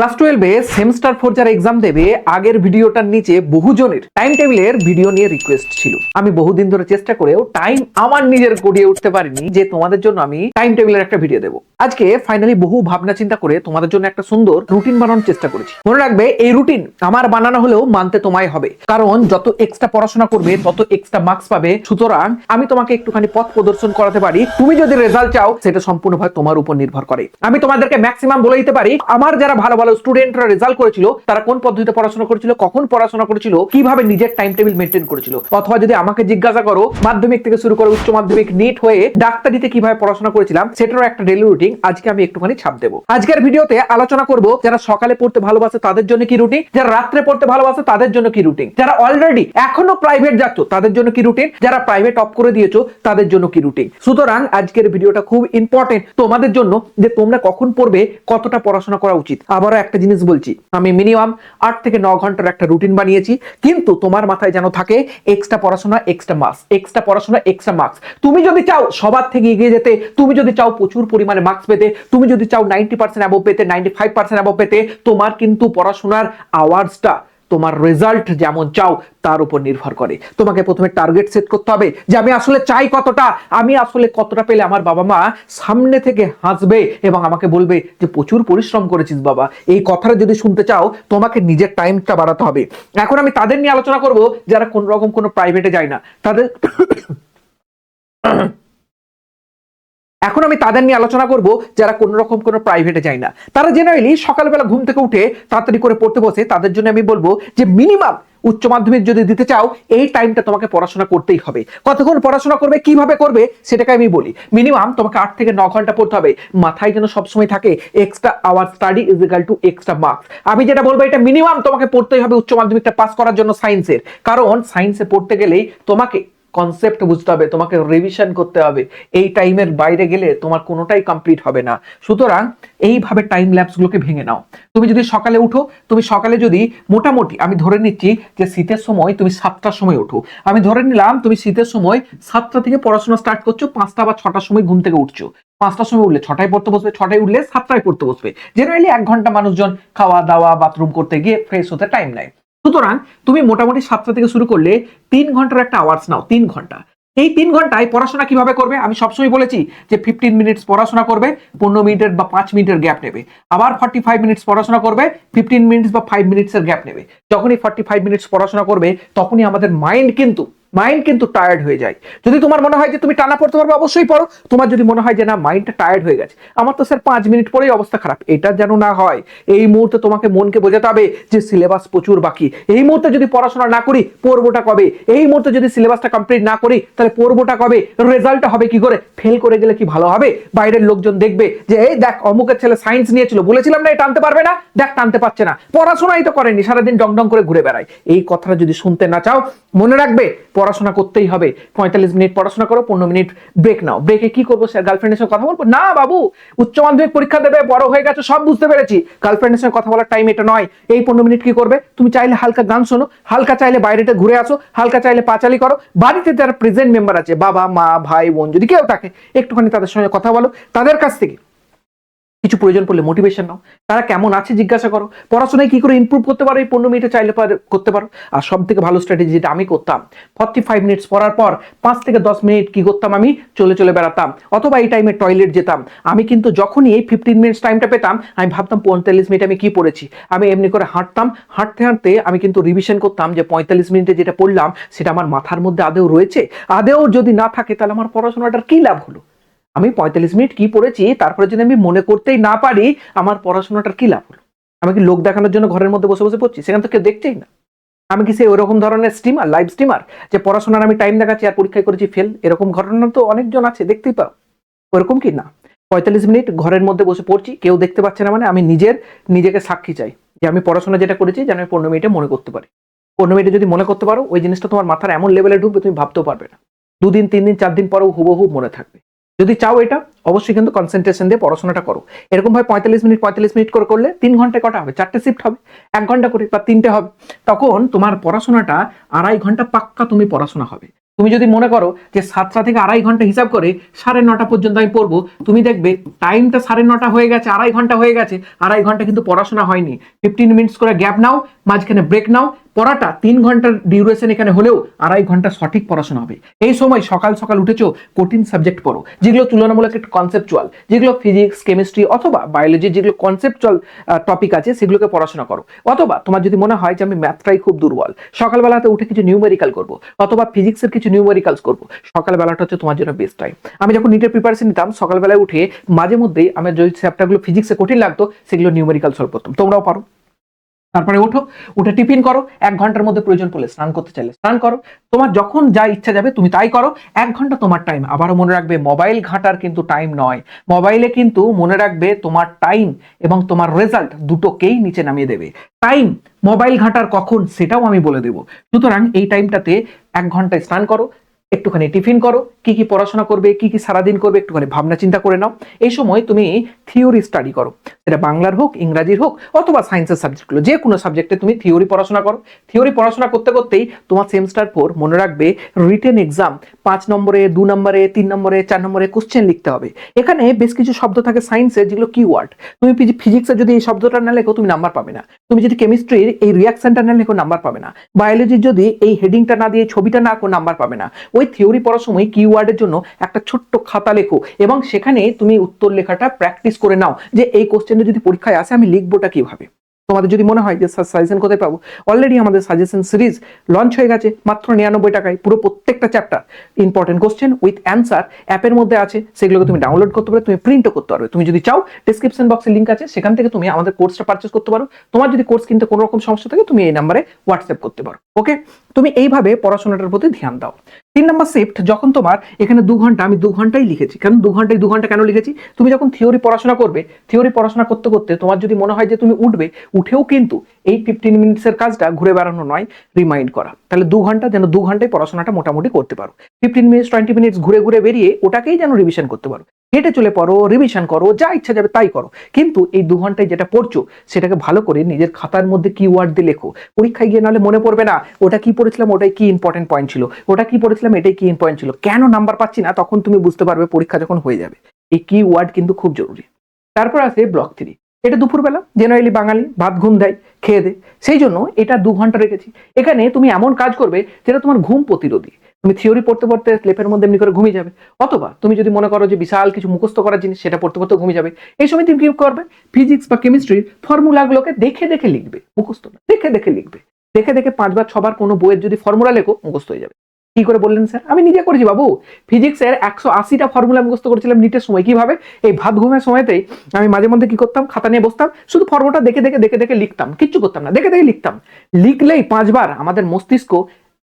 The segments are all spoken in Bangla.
ক্লাস টুয়েলভে সেমিস্টার ফোর যারা এক্সাম দেবে, আগের ভিডিওটার নিচে বহুজনের টাইম টেবিলের ভিডিও নিয়ে রিকোয়েস্ট ছিল। আমি বহুদিন ধরে চেষ্টা করেও টাইম আমার নিজের গড়িয়ে উঠতে পারিনি যে তোমাদের জন্য আমি টাইম টেবিলের একটা ভিডিও দেবো। আজকে ফাইনালি বহু ভাবনা চিন্তা করে তোমাদের জন্য একটা সুন্দর রুটিন বানানোর চেষ্টা করেছি। মনে রাখবে, এই রুটিন আমার বানানো হলেও মানতে তোমায় হবে। কারণ যত এক্সট্রা পড়াশোনা করবে, তত এক্সট্রা মার্কস পাবে। সুতরাং আমি তোমাকে একটুখানি পথ প্রদর্শন করাতে পারি। তুমি যদি রেজাল্ট চাও, সেটা সম্পূর্ণভাবে তোমার উপর নির্ভর করে। আমি তোমাদেরকে ম্যাক্সিমাম বলে দিতে পারি, আমার যারা ভালো ভালো স্টুডেন্টরা রেজাল্ট করেছিল, তারা কোন পদ্ধতিতে পড়াশোনা করেছিল, কখন পড়াশোনা করেছিল, কীভাবে নিজের টাইম টেবিল মেনটেন করেছিল। অথবা যদি আমাকে জিজ্ঞাসা করো, মাধ্যমিক থেকে শুরু করে উচ্চ মাধ্যমিক নিট হয়ে ডাক্তারিতে কীভাবে পড়াশোনা করেছিলাম, সেটারও একটা ডেলি রুটিন আজকে আমি একটুখানি ছাপ দেবো। আজকের ভিডিওতে আলোচনা করব যারা সকালে পড়তে ভালোবাসে তাদের জন্য কি রুটিন যারা রাত্রে পড়তে ভালোবাসে তাদের জন্য কি রুটিন যারা অলরেডি এখনও প্রাইভেট যাচ্ছ তাদের জন্য কি রুটিন যারা প্রাইভেট অফ করে দিয়েছ তাদের জন্য কি রুটিন সুতরাং আজকের ভিডিওটা খুব ইম্পর্টেন্ট তোমাদের জন্য যে তোমরা কখন পড়বে, কতটা পড়াশোনা করা উচিত। আবারও একটা জিনিস বলছি। আমি মিনিমাম আট থেকে ন ঘণ্টার একটা রুটিন বানিয়েছি, কিন্তু তোমার মাথায় যেন থাকে এক্সট্রা পড়াশোনা এক্সট্রা মার্কস এক্সট্রা পড়াশোনা এক্সট্রা মার্কস তুমি যদি চাও সবার থেকে এগিয়ে যেতে, তুমি যদি চাও প্রচুর পরিমাণে মার্কস পেতে, তুমি যদি চাও নাইনটি পার্সেন্ট অ্যাবভ পেতে নাইনটি ফাইভ পার্সেন্ট অ্যাবভ পেতে, তোমার কিন্তু পড়াশোনার আওয়ার্সটা তোমার রেজাল্ট যেমন চাও, তার উপর নির্ভর করে। তোমাকে প্রথমে টার্গেট সেট করতে হবে যে আমি আসলে চাই কতটা। আমি আসলে কতটা পেলে আমার বাবা মা সামনে থেকে হাসবে এবং আমাকে বলবে যে, প্রচুর পরিশ্রম করেছিস বাবা। এই কথাটা যদি শুনতে চাও, তোমাকে নিজের টাইমটা বাড়াতে হবে। এখন আমি তাদের নিয়ে আলোচনা করব, যারা কোন রকম কোনো প্রাইভেটে যায় না। তাদের এখন আমি তাদের নিয়ে আলোচনা করব, যারা কোন রকম কোনো প্রাইভেটে যায় না। তারা জেনারেলি সকালবেলা ঘুম থেকে উঠে তাড়াতাড়ি করে পড়তে বসে, তাদের জন্য আমি বলব যে মিনিমাম উচ্চ মাধ্যমিক যদি দিতে চাও, এই টাইমটা তোমাকে পড়াশোনা করতেই হবে। কতক্ষণ পড়াশোনা করবে, কীভাবে করবে, সেটাকে আমি বলি। মিনিমাম তোমাকে আট থেকে ন ঘণ্টা পড়তে হবে। মাথায় যেন সবসময় থাকে extra hour study is equal to extra marks আমি যেটা বলব, এটা মিনিমাম তোমাকে পড়তেই হবে উচ্চ মাধ্যমিকটা পাস করার জন্য সায়েন্সের কারণ সায়েন্সে পড়তে গেলেই তোমাকে কনসেপ্ট বুঝতে হবে, তোমাকে রিভিশন করতে হবে। এই টাইমের বাইরে গেলে তোমার কোনোটাই কমপ্লিট হবে না। সুতরাং এইভাবে টাইম ল্যাপসগুলোকে ভেঙে নাও। তুমি যদি সকালে উঠো, তুমি সকালে যদি মোটামুটি, আমি ধরে নিচ্ছি যে শীতের সময় তুমি সাতটার সময় উঠো আমি ধরে নিলাম, তুমি শীতের সময় সাতটা থেকে পড়াশোনা স্টার্ট করছ, পাঁচটা বা ছটার সময় ঘুম থেকে উঠছো। পাঁচটার সময় উঠলে ছটায় পড়তে বসবে, ছটায় উঠলে সাতটায় পড়তে বসবে। জেনারেলি এক ঘণ্টা মানুষজন খাওয়া দাওয়া বাথরুম করতে গিয়ে ফ্রেশ হতে টাইম নেয়। সুতরাং তুমি মোটামুটি সাতটা থেকে শুরু করলে তিন ঘণ্টার একটা আওয়ার্স নাও, তিন ঘণ্টা। এই তিন ঘন্টায় পড়াশোনা কীভাবে করবে? আমি সবসময় বলেছি যে ফিফটিন মিনিটস পড়াশোনা করবে, পনেরো মিনিটের বা পাঁচ মিনিটের গ্যাপ নেবে। আবার ফর্টি ফাইভ মিনিটস পড়াশোনা করবে ফিফটিন মিনিটস বা ফাইভ মিনিটসের গ্যাপ নেবে। যখনই ফর্টি ফাইভ মিনিটস পড়াশোনা করবে, তখনই আমাদের মাইন্ড কিন্তু মাইন্ড কিন্তু টায়ার্ড হয়ে যায়। যদি তোমার মনে হয় যে তুমি টানা পড়তে পারবে, অবশ্যই পড়ো। তোমার যদি মনে হয় যে না মাইন্ডটা টায়ার্ড হয়ে গেছে, আমার তো স্যার পাঁচ মিনিট পরেই অবস্থা খারাপ। এটা যেন না হয়, এই মুহূর্তে তোমাকে মনকে বোঝাতে হবে যে সিলেবাস প্রচুর বাকি। এই মুহূর্তে যদি পড়াশোনা না করি, পড়বোটা কবে? এই মুহূর্তে যদি সিলেবাসটা কমপ্লিট না করি, তাহলে পড়বোটা কবে? রেজাল্টটা হবে কি করে? ফেল করে গেলে কি ভালো হবে? বাইরের লোকজন দেখবে যে, এই দেখ, অমুকের ছেলে সায়েন্স নিয়েছিল, বলেছিলাম না এটা টানতে পারবে না? দেখ, টানতে পারছে না। পড়াশোনাই তো করেনি, সারাদিন ডং ডং করে ঘুরে বেড়ায়। এই কথাটা যদি শুনতে না চাও, মনে রাখবে পড়াশোনা করতেই হবে। পঁয়তাল্লিশ মিনিট পড়াশোনা করো, পনেরো মিনিট ব্রেক নাও। ব্রেকে কি করব স্যার গার্লফ্রেন্ডের সঙ্গে কথা বলব? না বাবু, উচ্চ মাধ্যমিক পরীক্ষা দেবে, বড় হয়ে গেছে, সব বুঝতে পেরেছি। গার্লফ্রেন্ডের সঙ্গে কথা বলার টাইম এটা নয়। এই পনেরো মিনিট কি করবে? তুমি চাইলে হালকা গান শোনো, হালকা চাইলে বাইরেটা ঘুরে আসো, হালকা চাইলে পাঁচালি করো। বাড়িতে যারা প্রেজেন্ট মেম্বার আছে, বাবা, মা, ভাই, বোন, যদি কেউ থাকে, একটুখানি তাদের সঙ্গে কথা বলো। তাদের কাছ থেকে কিছু প্রয়োজন পড়লে মোটিভেশন নাও। তারা কেমন আছে জিজ্ঞাসা করো। পড়াশোনায় কি করে ইমপ্রুভ করতে পারো, এই পনেরো মিনিটে চাইলে করতে পারো। আর সব থেকে ভালো স্ট্র্যাটেজি যেটা আমি করতাম ফর্টি ফাইভ মিনিটস পড়ার পর পাঁচ থেকে দশ মিনিট কি করতাম আমি? চলে চলে বেড়াতাম। অথবা এই টাইমে টয়লেট যেতাম। আমি কিন্তু যখনই এই ফিফটিন মিনিটস টাইমটা পেতাম, আমি ভাবতাম পঁয়তাল্লিশ মিনিট আমি কি পড়েছি। আমি এমনি করে হাঁটতাম। হাঁটতে হাঁটতে আমি কিন্তু রিভিশন করতাম যে পঁয়তাল্লিশ মিনিটে যেটা পড়লাম, সেটা আমার মাথার মধ্যে আদেও রয়েছে? আদেও যদি না থাকে, তাহলে আমার পড়াশোনাটার কি লাভ হলো? আমি পঁয়তাল্লিশ মিনিট কি পড়েছি, তারপরে যদি আমি মনে করতেই না পারি, আমার পড়াশোনাটার কি লাভ হলো? আমি কি লোক দেখানোর জন্য ঘরের মধ্যে বসে বসে পড়ছি? সেখান তো কেউ দেখছেই না। আমি কি সেই ওরকম ধরনের স্টিমার লাইভ স্টিমার যে পড়াশোনার আমি টাইম দেখাচ্ছি আর পরীক্ষায় করেছি ফেল এরকম ঘটনা তো অনেকজন আছে, দেখতেই পাও। ওরকম কি? না। পঁয়তাল্লিশ মিনিট ঘরের মধ্যে বসে পড়ছি, কেউ দেখতে পাচ্ছে না মানে আমি নিজের, নিজেকে সাক্ষী চাই যে আমি পড়াশোনা যেটা করেছি যেন আমি পনেরো মিনিটে মনে করতে পারি। পনেরো মিনিটে যদি মনে করতে পারো, ওই জিনিসটা তোমার মাথার এমন লেভেলে ঢুকবে তুমি ভাবতেও পারবে না। দুদিন, তিন দিন, চার দিন পরেও হুবহু মনে থাকবে। যদি চাও এটা, অবশ্যই কিন্তু কনসেন্ট্রেশন দিয়ে পড়াশোনাটা করো। এরকম ভাবে পঁয়তাল্লিশ মিনিট পঁয়তাল্লিশ মিনিট করে করলে তিন ঘন্টায় কটা হবে? চারটে শিফট হবে, এক ঘণ্টা করে বা তিনটে হবে। তখন তোমার পড়াশোনাটা আড়াই ঘণ্টা পাক্কা তুমি পড়াশোনা হবে। তুমি যদি মনে করো যে সাতটা থেকে আড়াই ঘণ্টা হিসাব করে সাড়ে নটা পর্যন্ত আমি পড়ব, তুমি দেখবে টাইমটা সাড়ে নটা হয়ে গেছে, আড়াই ঘণ্টা হয়ে গেছে, আড়াই ঘণ্টা কিন্তু পড়াশোনা হয়নি। ফিফটিন মিনিটস করে গ্যাপ নাও মাঝখানে ব্রেক নাও, পড়াটা তিন ঘণ্টার ডিউরেশন এখানে হলেও আড়াই ঘণ্টা সঠিক পড়াশোনা হবে। এই সময় সকাল সকাল উঠেছো, কঠিন সাবজেক্ট পড়ো। যেগুলো তুলনামূলক একটু কনসেপচুয়াল যেগুলো ফিজিক্স কেমিস্ট্রি অথবা বায়োলজি যেগুলো কনসেপচুয়াল টপিক আছে, সেগুলোকে পড়াশোনা করো। অথবা তোমার যদি মনে হয় যে আমি ম্যাথটাই খুব দুর্বল, সকালবেলাতে উঠে কিছু নিউমেরিক্যাল করব, অথবা ফিজিক্সের কিছু নিউমেরিক্যালস করব, সকালবেলাটা হচ্ছে তোমার জন্য বেস্ট টাইম আমি যখন নিটের প্রিপারেশন নিতাম, সকালবেলায় উঠে মাঝে মধ্যেই আমার যে চ্যাপ্টারগুলো ফিজিক্সে কঠিন লাগতো, সেগুলো নিউমেরিক্যাল সলভ করতাম। তোমরাও পারো। তারপরে ওঠো, উঠে টিফিন করো, এক ঘণ্টার মধ্যে প্রয়োজন পড়লে স্নান করতে চাইলে স্নান করো। তোমার যখন যা ইচ্ছা যাবে তুমি তাই করো। এক ঘণ্টা তোমার টাইম আবারও মনে রাখবে মোবাইল ঘাটার কিন্তু টাইম নয়। মোবাইলে কিন্তু মনে রাখবে তোমার টাইম এবং তোমার রেজাল্ট দুটোকেই নিচে নামিয়ে দেবে। টাইম মোবাইল ঘাটার কখন সেটাও আমি বলে দেবো। সুতরাং এই টাইমটাতে এক ঘন্টায় স্নান করো একটুখানি টিফিন করো, কি কি পড়াশোনা করবে, কি কি সারাদিন করবে, একটুখানি ভাবনা চিন্তা করে নাও। এই সময় তুমি থিওরি স্টাডি করো। সেটা বাংলার হোক, ইংরাজির হোক, অথবা সায়েন্সের সাবজেক্টগুলো যে কোনো সাবজেক্টে তুমি থিওরি পড়াশোনা করো। থিওরি পড়াশোনা করতে করতেই তোমার সেমিস্টার ফোর মনে রাখবে রিটেন এক্সাম পাঁচ নম্বরে, দু নম্বরে, তিন নম্বরে, চার নম্বরে কোশ্চেন লিখতে হবে। এখানে বেশ কিছু শব্দ থাকে সায়েন্সের যেগুলো কিওয়ার্ড তুমি ফিজিক্সে যদি এই শব্দটা না লেখো, তুমি নাম্বার পাবে না। তুমি যদি কেমিস্ট্রির এই রিয়াকশনটা না লেখো নাম্বার পাবে না। বায়োলজির যদি এই হেডিংটা না দিয়ে, ছবিটা না আঁকো নাম্বার পাবে না। ওই থিওরি পড়ার সময় কিওয়ার্ডের জন্য একটা ছোট্ট খাতা লেখো এবং সেখানে তুমি উত্তর লেখাটা প্র্যাকটিস করে নাও যে এই কোশ্চেনটা যদি পরীক্ষায় আসে আমি লিখবোটা কীভাবে। তোমাদের যদি মনে হয় যে সাজেশন কোথায় পাবো? অলরেডি আমাদের সাজেশন সিরিজ লঞ্চ হয়ে গেছে, মাত্র নিরানব্বই টাকায়, পুরো প্রত্যেকটা chapter important question with answer অ্যাপের মধ্যে আছে, সেগুলোকে তুমি ডাউনলোড করতে পারো, তুমি প্রিন্টও করতে পারবে তুমি যদি চাও ডিসক্রিপশন বক্সে লিঙ্ক আছে, সেখান থেকে তুমি আমাদের কোর্সটা পারচেস করতে পারো। তোমার যদি কোর্স কিনতে কোনো রকম সমস্যা থাকে, তুমি এই নাম্বারে হোয়াটসঅ্যাপ করতে পারো। ওকে তুমি এইভাবে পড়াশোনাটার প্রতি ধ্যান দাও। তিন নম্বর শিফট যখন তোমার এখানে দু ঘণ্টা, আমি দু ঘন্টাই লিখেছি। কারণ দু ঘন্টায়, দু ঘণ্টা কেন লিখেছি? তুমি যখন থিওরি পড়াশোনা করবে থিওরি পড়াশোনা করতে করতে তোমার যদি মনে হয় যে তুমি উঠবে, উঠেও কিন্তু এই ফিফটিন মিনিটসের কাজটা ঘুরে বেড়ানো নয় রিমাইন্ড করা। তাহলে দু ঘণ্টা যেন দু ঘন্টায় পড়াশোনাটা মোটামুটি করতে পারো। ফিফটিন মিনিটস টোয়েন্টি মিনিটস ঘুরে ঘুরে বেরিয়ে ওটাকেই যেন রিভিশন করতে পারো। হেঁটে চলে পড়ো রিভিশন করো, যা ইচ্ছা যাবে তাই করো। কিন্তু এই দু ঘন্টায় যেটা পড়ছো, সেটাকে ভালো করে নিজের খাতার মধ্যে কি ওয়ার্ড দিয়ে লেখো। পরীক্ষায় গিয়ে নাহলে মনে পড়বে না, ওটা কি পড়েছিলাম ওটাই কি ইম্পর্টেন্ট পয়েন্ট ছিল? ওটা কি পড়েছিলাম এটাই কি ইম্পর্টেন্ট ছিল। কেন নাম্বার পাচ্ছি না? তখন তুমি বুঝতে পারবে পরীক্ষা যখন হয়ে যাবে। এই কি ওয়ার্ড কিন্তু খুব জরুরি। তারপর আছে ব্লক থ্রি এটা দুপুরবেলা জেনারেলি বাঙালি, ভাত ঘুম দেয়, খেয়ে দেয় সেই জন্য এটা দু ঘণ্টা রেখেছি। এখানে তুমি এমন কাজ করবে যেটা তোমার ঘুম প্রতিরোধী। তুমি থিওরি পড়তে পড়তে স্লেপের মধ্যে এমনি করে ঘুমিয়ে যাবে। অথবা তুমি যদি মনে করো যে বিশাল কিছু মুখস্থ করার জিনিস, সেটা পড়তে পড়তে ঘুমিয়ে যাবে। এই সময় তুমি কি করবে? ফিজিক্স বা কেমিস্ট্রির ফর্মুলাগুলোকে দেখে দেখে লিখবে। মুখস্থ দেখে দেখে লিখবে। দেখে দেখে পাঁচবার, ছবার কোনো বইয়ের যদি ফর্মুলা লেখো, মুখস্থ হয়ে যাবে। কি করে বললেন স্যার? আমি নিজে করেছি বাবু। ফিজিক্সের একশো আশিটা ফর্মুলা মুখস্থ করেছিলাম নিটের সময়। কীভাবে? এই ভাত ঘুমের সময়তেই আমি মাঝে মধ্যে কি করতাম? খাতা নিয়ে বসতাম। শুধু ফর্মুলাটা দেখে দেখে দেখে দেখে লিখতাম। কিচ্ছু করতাম না। দেখে দেখে লিখতাম। লিখলেই পাঁচবার আমাদের মস্তিষ্ক,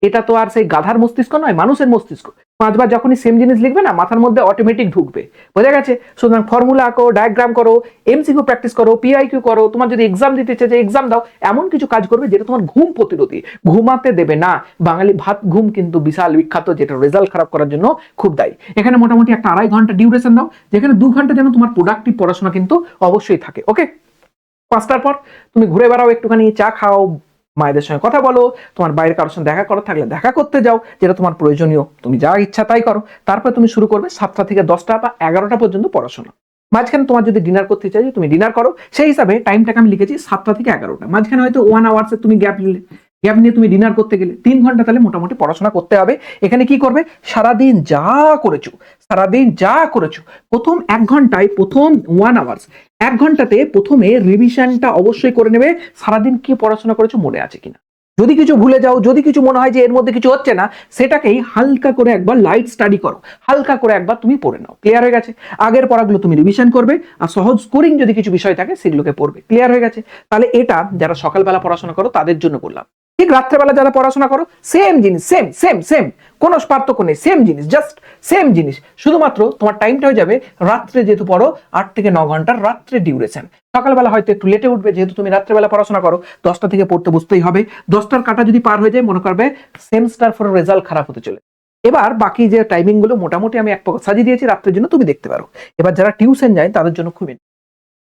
এটা তো আর সেই গাধার মস্তিষ্ক নয়, মানুষের মস্তিষ্ক। পাঁচবার যখনই সেম জিনিস লিখবে না, মাথার মধ্যে অটোমেটিক ঢুকবে। বোঝা গেছে? সুতরাং ফর্মুলা আঁকো ডায়াগ্রাম করো এমসিকিউ প্র্যাকটিস করো পিআইকিউ করো, তোমার যদি এক্সাম দিতে চাই যে এক্সাম দাও, এমন কিছু কাজ করবে যেটা তোমার ঘুম প্রতিরোধী। ঘুমাতে দেবে না। বাঙালি ভাত ঘুম কিন্তু বিশাল বিখ্যাত, যেটা রেজাল্ট খারাপ করার জন্য খুব দায়ী। এখানে মোটামুটি একটা আড়াই ঘণ্টা ডিউরেশন দাও, যেখানে দু ঘণ্টা যেন তোমার প্রোডাক্টিভ পড়াশোনা কিন্তু অবশ্যই থাকে ওকে পাঁচটার পর তুমি ঘুরে বেড়াও, একটুখানি চা খাও মায়েদের সঙ্গে কথা বলো, তোমার বাইরে কারোর সঙ্গে দেখা করো, থাকলে দেখা করতে যাও, যেটা তোমার প্রয়োজনীয়, তুমি যা ইচ্ছা তাই করো। তারপরে তুমি শুরু করবে সাতটা থেকে দশটা বা এগারোটা পর্যন্ত পড়াশোনা। মাঝখানে তোমার যদি ডিনার করতে চাই তুমি ডিনার করো। সেই হিসাবে টাইমটাকে আমি লিখেছি সাতটা থেকে এগারোটা। মাঝখানে হয়তো ওয়ান আওয়ার্সে তুমি গ্যাপ নিলে। গ্যাপ নিয়ে তুমি ডিনার করতে গেলে, তিন ঘণ্টা তাহলে মোটামুটি পড়াশোনা করতে হবে। এখানে কি করবে? সারাদিন যা করেছ, সারাদিন যা করেছ, প্রথম এক ঘন্টায়, প্রথম ওয়ান আওয়ার্স এক ঘন্টাতে প্রথমে রিভিশনটা অবশ্যই করে নেবে, সারাদিন কি পড়াশোনা করেছ মনে আছে কিনা। যদি কিছু ভুলে যাও, যদি কিছু মনে হয় যে এর মধ্যে কিছু হচ্ছে না, সেটাকেই হালকা করে একবার লাইট স্টাডি করো। হালকা করে একবার তুমি পড়ে নাও ক্লিয়ার হয়ে গেছে। আগের পড়াগুলো তুমি রিভিশন করবে, আর সহজ স্কোরিং যদি কিছু বিষয় থাকে, সেগুলোকে পড়বে ক্লিয়ার হয়ে গেছে। তাহলে এটা যারা সকালবেলা পড়াশোনা করো, তাদের জন্য বললাম। ঠিক রাত্রেবেলা যারা পড়াশোনা করো সেম জিনিস সেম সেম সেম কোনো পার্থক্য নেই সেম জিনিস জাস্ট সেম জিনিস। শুধুমাত্র তোমার টাইমটা হয়ে যাবে রাত্রে যেহেতু পড়ো, আট থেকে ন ঘণ্টার রাত্রে ডিউরেশন সকালবেলা হয়তো একটু লেটে উঠবে, যেহেতু তুমি রাত্রেবেলা পড়াশোনা করো, দশটা থেকে পড়তে বসতেই হবে। দশটার কাটা যদি পার হয়ে যায়, মনে করবে সেমস্টার ফোর রেজাল্ট খারাপ হতে চলে এবার বাকি যে টাইমিংগুলো, মোটামুটি আমি এক পক্ষ সাজিয়ে দিয়েছি, রাত্রের জন্য তুমি দেখতে পারো। এবার যারা টিউশন যায়, তাদের জন্য খুবই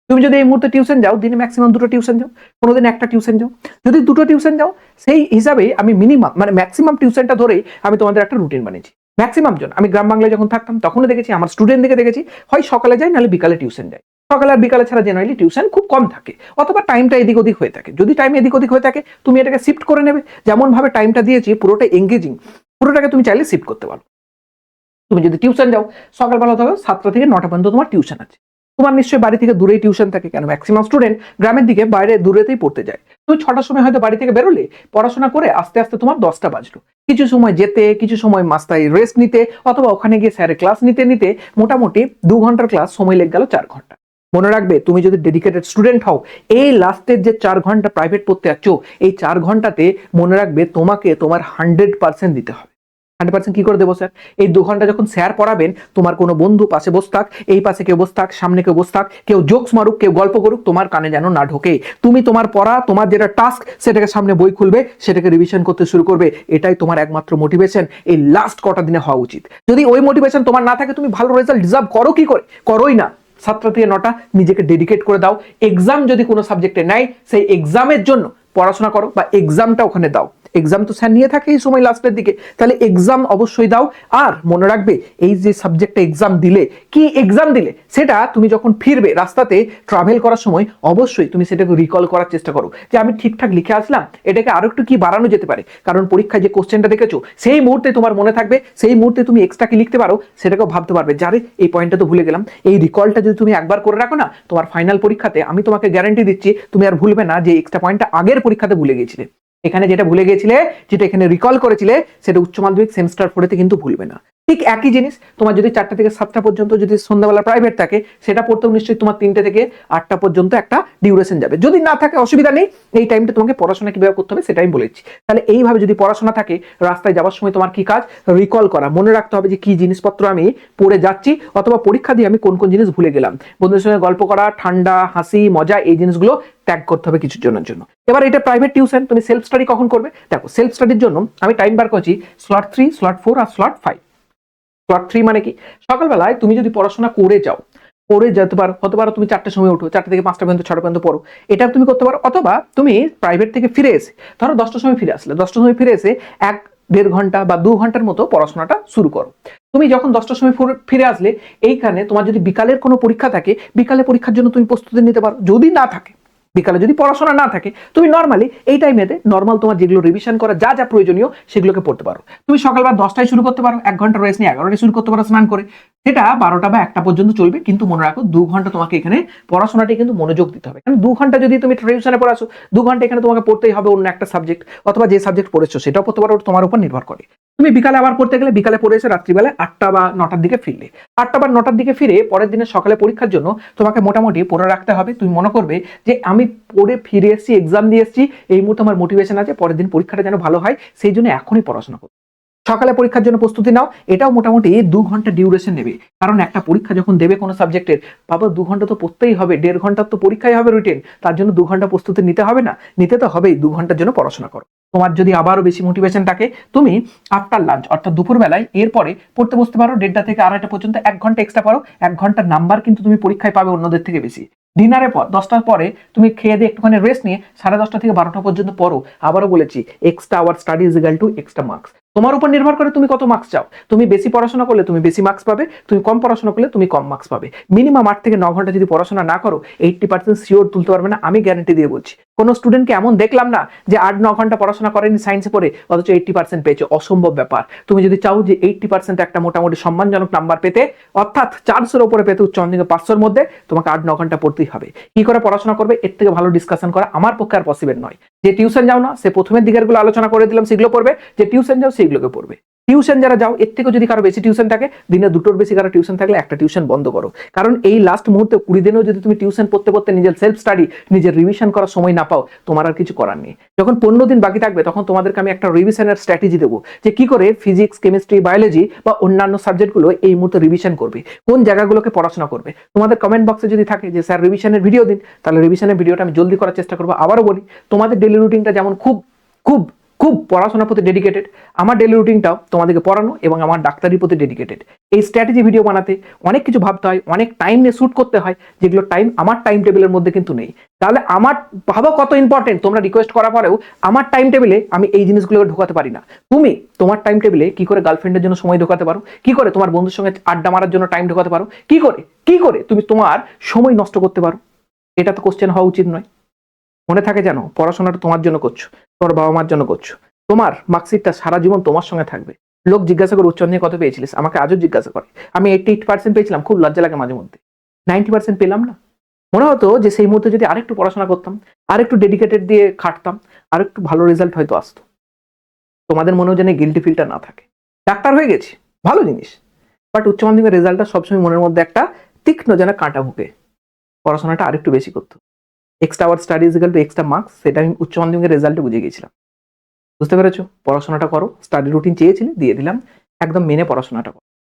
তুমি যদি এই মুহূর্তে টিউশন যাও, দিনে ম্যাক্সিমাম দুটো টিউশন যাও, কোনোদিন একটা টিউশন যাও। যদি দুটো টিউশন যাও, সেই হিসাবে আমি মিনিমাম মানে ম্যাক্সিমাম টিউশনটা ধরেই আমি তোমাদের একটা রুটিন বানিয়েছি। ম্যাক্সিমাম জন, আমি গ্রাম বাংলায় যখন থাকতাম তখনও দেখেছি, আমার স্টুডেন্টদেরকে দেখেছি, হয় সকালে যায়, নাহলে বিকালে টিউশন যায়। সকালে আর বিকালে ছাড়া জেনারেলি টিউশন খুব কম থাকে, অথবা টাইমটা এদিক ওদিক হয়ে থাকে। যদি টাইম এদিক ওদিক হয়ে থাকে, তুমি এটাকে শিফট করে নেবে। যেমন ভাবে টাইমটা দিয়েছি, পুরোটা এঙ্গেজিং পুরোটাকে তুমি চাইলে শিফট করতে পারো। তুমি যদি টিউশন যাও, সকালবেলা ধরো সাতটা থেকে নটা পর্যন্ত তোমার টিউশন আছে। তোমার নিশ্চয়ই বাড়ি থেকে দূরেই টিউশন থাকে কেন? ম্যাক্সিমাম স্টুডেন্ট গ্রামের দিকে বাইরে দূরেতেই পড়তে যায়। তুমি ছটার সময় হয়তো বাড়ি থেকে বেরোলে, পড়াশোনা করে আস্তে আস্তে তোমার দশটা বাজলো। কিছু সময় যেতে, কিছু সময় মাস্তায় রেস্ট নিতে, অথবা ওখানে গিয়ে স্যারের ক্লাস নিতে নিতে মোটামুটি দু ঘণ্টার ক্লাস সময় লেগে গেল চার ঘণ্টা। মনে রাখবে, তুমি যদি ডেডিকেটেড স্টুডেন্ট হও, এই লাস্টের যে চার ঘণ্টা প্রাইভেট পড়তে যাচ্ছ, এই চার ঘন্টাতে মনে রাখবে তোমাকে তোমার হান্ড্রেড পার্সেন্ট দিতে হবে। হান্ড্রেড পার্সেন্ট কি করে দেবো, স্যার? এই দু ঘণ্টা যখন স্যার পড়াবেন, তোমার কোনো বন্ধু পাশে বসে থাক, এই পাশে কেউ বসে থাক, সামনে কেউ বসে থাক, কেউ জোকস মারুক, কেউ গল্প করুক, তোমার কানে যেন না ঢোকে। তুমি তোমার পড়া, তোমার যেটা টাস্ক সেটাকে সামনে বই খুলবে, সেটাকে রিভিশন করতে শুরু করবে। এটাই তোমার একমাত্র মোটিভেশন এই লাস্ট কটা দিনে হওয়া উচিত। যদি ওই মোটিভেশন তোমার না থাকে, তুমি ভালো রেজাল্ট ডিজার্ভ করো কি করে? করোই না। সাতটা থেকে নটা, নিজেকে ডেডিকেট করে দাও। এক্সাম যদি কোনো সাবজেক্টে নেয়, সেই এক্সামের জন্য পড়াশোনা করো বা এক্সামটা ওখানে দাও। এক্সাম তো স্যার নিয়ে থাকে এই সময় লাস্টের দিকে। তাহলে এক্সাম অবশ্যই দাও। আর মনে রাখবে, এই যে সাবজেক্টে এক্সাম দিলে, কি এক্সাম দিলে? সেটা তুমি যখন ফিরবে রাস্তাতে ট্রাভেল করার সময়, অবশ্যই তুমি সেটাকে রিকল করার চেষ্টা করো। যে আমি ঠিকঠাক লিখে আসলাম, এটাকে আরও একটু কি বাড়ানো যেতে পারে? কারণ পরীক্ষায় যে কোশ্চেনটা দেখেছ, সেই মুহূর্তে তোমার মনে থাকবে, সেই মুহূর্তে তুমি এক্সট্রা কি লিখতে পারো, সেটাকেও ভাবতে পারবে যারে এই পয়েন্টটা তো ভুলে গেলাম। এই রিকলটা যদি তুমি একবার করে রাখো না, তোমার ফাইনাল পরীক্ষাতে আমি তোমাকে গ্যারান্টি দিচ্ছি, তুমি আর ভুলবে না যে এক্সট্রা পয়েন্টটা আগের পরীক্ষাতে ভুলে গিয়েছিলে। এখানে যেটা ভুলে গিয়েছিলে যেটা এখানে রিকল করেছিলে, সেটা উচ্চ মাধ্যমিক সেমিস্টার ফোরেতে কিন্তু ভুলবে না। ঠিক একই জিনিস, তোমার যদি চারটা থেকে সাতটা পর্যন্ত যদি সন্ধ্যাবেলা প্রাইভেট থাকে, সেটা পড়তেও নিশ্চয়ই তোমার তিনটে থেকে আটটা পর্যন্ত একটা ডিউরেশন যাবে। যদি না থাকে, অসুবিধা নেই, এই টাইমটা তোমাকে পড়াশোনা কীভাবে করতে হবে সেটাই বলেছি তাহলে এইভাবে যদি পড়াশোনা থাকে, রাস্তায় যাওয়ার সময় তোমার কি কাজ? রিকল করা। মনে রাখতে হবে যে কি জিনিসপত্র আমি পড়ে যাচ্ছি, অথবা পরীক্ষা দিয়ে আমি কোন কোন জিনিস ভুলে গেলাম। বন্ধুদের সঙ্গে গল্প করা, ঠান্ডা, হাসি, মজা, এই জিনিসগুলো ত্যাগ করতে হবে কিছুর জনের জন্য। এবার এটা প্রাইভেট টিউশন তুমি সেলফ স্টাডি কখন করবে? দেখো সেলফ স্টাডির জন্য আমি টাইম বার করছি স্লট থ্রি স্লট ফোর আর স্লট ফাইভ স্লট থ্রি মানে কি? সকালবেলায় তুমি যদি পড়াশোনা করে যাও, করে যেতে পারো, হতে পারো তুমি চারটের সময় উঠো, চারটে থেকে পাঁচটা পর্যন্ত, ছটা পর্যন্ত পড়ো এটা তুমি করতে পারো, অথবা তুমি প্রাইভেট থেকে ফিরে এসে, ধরো দশটার সময় ফিরে আসলে, দশটার সময় ফিরে এসে এক, দেড় ঘণ্টা বা দু ঘণ্টার মতো পড়াশোনাটা শুরু করো। তুমি যখন দশটার সময় ফিরে আসলে, এইখানে তোমার যদি বিকালের কোনো পরীক্ষা থাকে, বিকালে পরীক্ষার জন্য তুমি প্রস্তুতি নিতে পারো, যদি না থাকে বিকালে যদি পড়াশোনা না থাকে, তুমি নর্মালি এই টাইমেতে নর্মাল তোমার যেগুলো রিভিশন করা যা যা প্রয়োজনীয় সেগুলোকে পড়তে পারো। তুমি সকালবেলা দশটায় শুরু করতে পারো, এক ঘণ্টা রেস্ট নিয়ে এগারোটায় শুরু করতে পারো, স্নান করে। সেটা বারোটা বা একটা পর্যন্ত চলবে, কিন্তু মনে রাখো দু ঘণ্টা তোমাকে এখানে পড়াশোনাটি কিন্তু মনোযোগ দিতে হবে। কারণ দু ঘণ্টা যদি তুমি টিউশনে পড়াছো দু ঘণ্টা এখানে তোমাকে পড়তেই হবে অন্য একটা সাবজেক্ট অথবা যে সাবজেক্ট পড়েছো, সেটাও পড়তে পারো তোমার উপর নির্ভর করে। তুমি বিকালে আবার পড়তে গেলে বিকালে পড়ে এসে রাত্রিবেলায় আটটা বা নটার দিকে ফিরলে। আটটা বা নটার দিকে ফিরে পরের দিনে সকালে পরীক্ষার জন্য তোমাকে মোটামুটি পড়ে রাখতে হবে। তুমি মনে করবে যে আমি পড়ে ফিরে এসেছি এক্সাম দিয়ে এসেছি, এই মুহূর্তে আমার মোটিভেশন আছে, পরের দিন পরীক্ষাটা যেন ভালো হয়, সেই জন্য এখনই পড়াশোনা করো। সকালে পরীক্ষার জন্য প্রস্তুতি নাও, এটাও মোটামুটি দু ঘণ্টা ডিউরেশন নেবে। কারণ একটা পরীক্ষা যখন দেবে কোনো সাবজেক্টের বাবা দু ঘণ্টা তো পড়তেই হবে, দেড় ঘণ্টার তো পরীক্ষাই হবে রিটেন তার জন্য দু ঘণ্টা প্রস্তুতি নিতে হবে না, নিতে তো হবেই, দু ঘণ্টার জন্য পড়াশোনা করো। তোমার যদি আবারও বেশি মোটিভেশন থাকে, তুমি আফটার লাঞ্চ অর্থাৎ দুপুরবেলায়, এরপরে পড়তে বসতে পারো, দেড়টা থেকে আড়াইটা পর্যন্ত এক ঘণ্টা এক্সট্রা পারো এক ঘণ্টার নাম্বার কিন্তু তুমি পরীক্ষায় পাবে অন্যদের থেকে বেশি। ডিনারের পর, দশটার পরে তুমি খেয়ে দিয়ে একটুখানি রেস্ট নিয়ে সাড়ে দশটা থেকে বারোটা পর্যন্ত পড়ো। আবারও বলেছি extra hour study is equal to extra marks তোমার উপর নির্ভর করে তুমি কত মার্কস চাও। তুমি বেশি পড়াশোনা করলে তুমি বেশি মার্কস পাবে, তুমি কম পড়াশোনা করলে তুমি কম মার্কস পাবে। মিনিমাম আট থেকে ন ঘণ্টা যদি পড়াশোনা না করো এইটটি পার্সেন্ট শিওর তুলতে পারবে না, আমি গ্যারান্টি দিয়ে বলছি। কোনো স্টুডেন্টকে এমন দেখলাম না যে আট, ন ঘণ্টা পড়াশোনা করেনি সায়েন্সে পড়ে, অথচ এইটটি পার্সেন্ট পেয়েছে। অসম্ভব ব্যাপার। তুমি যদি চাও যে এইটটি পার্সেন্ট একটা মোটামুটি সম্মানজনক নাম্বার পেতে, অর্থাৎ চারশোর উপরে পেতে উচ্চ মাধ্যমিক পাঁচশোর মধ্যে, তোমাকে আট, ন ঘণ্টা পড়তেই হবে। কি করে পড়াশোনা করবে? এর থেকে ভালো ডিসকাশন করা আমার পক্ষে আর পসিবল নয়। যে টিউশন যাও না, সে প্রথমের দিকেরগুলো আলোচনা করে দিলাম, সেগুলো পড়বে। যে টিউশন যাও, সেগুলোকে পড়বে। টিউশন যারা যাও, এর থেকে যদি কারও বেশি টিউশন থাকে, দিনে দুটোর বেশি কারও টিউশন থাকলে একটা টিউশন বন্ধ করো। কারণ এই লাস্ট মুহূর্তে কুড়ি দিনেও যদি তুমি টিউশন পড়তে পড়তে নিজের সেলফ স্টাডি নিজের রিভিশন করার সময় না পাও, তোমার আর কিছু করার নেই। যখন পনেরো দিন বাকি থাকবে, তখন তোমাদেরকে আমি একটা রিভিশনের স্ট্র্যাটেজি দেবো, যে কি করে ফিজিক্স কেমিস্ট্রি বায়োলজি বা অন্যান্য সাবজেক্টগুলো এই মুহূর্তে রিভিশন করবে, কোন জায়গাগুলোকে পড়াশোনা করবে। তোমাদের কমেন্ট বক্সে যদি থাকে যে, স্যার রিভিশনের ভিডিও দিন, তাহলে রিভিশনের ভিডিওটা আমি জলদি করার চেষ্টা করব। আবারও বলি, তোমাদের ডেলি রুটিনটা যেমন খুব খুব খুব পড়াশোনার প্রতি ডেডিকেটেড আমার ডেলি রুটিনটাও তোমাদেরকে পড়ানো এবং আমার ডাক্তারির প্রতি ডেডিকেটেড এই স্ট্র্যাটেজি ভিডিও বানাতে অনেক কিছু ভাবতে হয়, অনেক টাইম নিয়ে শ্যুট করতে হয়, যেগুলো টাইম আমার টাইম টেবিলের মধ্যে কিন্তু নেই। তাহলে আমার ভাবো কত ইম্পর্টেন্ট তোমরা রিকোয়েস্ট করার পরেও আমার টাইম টেবিলে আমি এই জিনিসগুলোকে ঢোকাতে পারি না। তুমি তোমার টাইম টেবিলে কি করে গার্লফ্রেন্ডের জন্য সময় ঢোকাতে পারো? কি করে তোমার বন্ধুর সঙ্গে আড্ডা মারার জন্য টাইম ঢোকাতে পারো? কি করে? কি করে তুমি তোমার সময় নষ্ট করতে পারো? এটা তো কোশ্চেন হওয়া উচিত নয়। মনে থাকে জানো পড়াশোনাটা তোমার জন্য করছ, তোমার বাবা মার জন্য করছ। তোমার মার্কশিটটা সারা জীবন তোমার সঙ্গে থাকবে। লোক জিজ্ঞাসা করে উচ্চ নিয়ে কত পেয়েছিলিস? আমাকে আজও জিজ্ঞাসা করে। আমি এইটি এইট পার্সেন্ট পেয়েছিলাম, খুব লজ্জা লাগে মাঝে মধ্যে। নাইনটি পার্সেন্ট পেলাম না। মনে হতো যে সেই মুহূর্তে যদি আরেকটু পড়াশোনা করতাম, আরেকটু ডেডিকেটেড দিয়ে খাটতাম, আরেকটু ভালো রেজাল্ট হয়তো আসতো। তোমাদের মনেও যেন গিল্টি ফিলটা না থাকে। ডাক্তার হয়ে গেছি, ভালো জিনিস। বাট উচ্চ মাধ্যমিকের রেজাল্টটা সবসময় মনের মধ্যে একটা তীক্ষ্ণ যেন কাঁটা ভুকে পড়াশোনাটা আরেকটু বেশি করতো। Extra hour study equal to extra marks সেটা আমি উচ্চ মাধ্যমিকের রেজাল্টে বুঝে গিয়েছিলাম। বুঝতে পেরেছ? পড়াশোনাটা করো স্টাডি রুটিন চেয়েছিলে, দিয়ে দিলাম, একদম মেনে পড়াশোনাটা করো।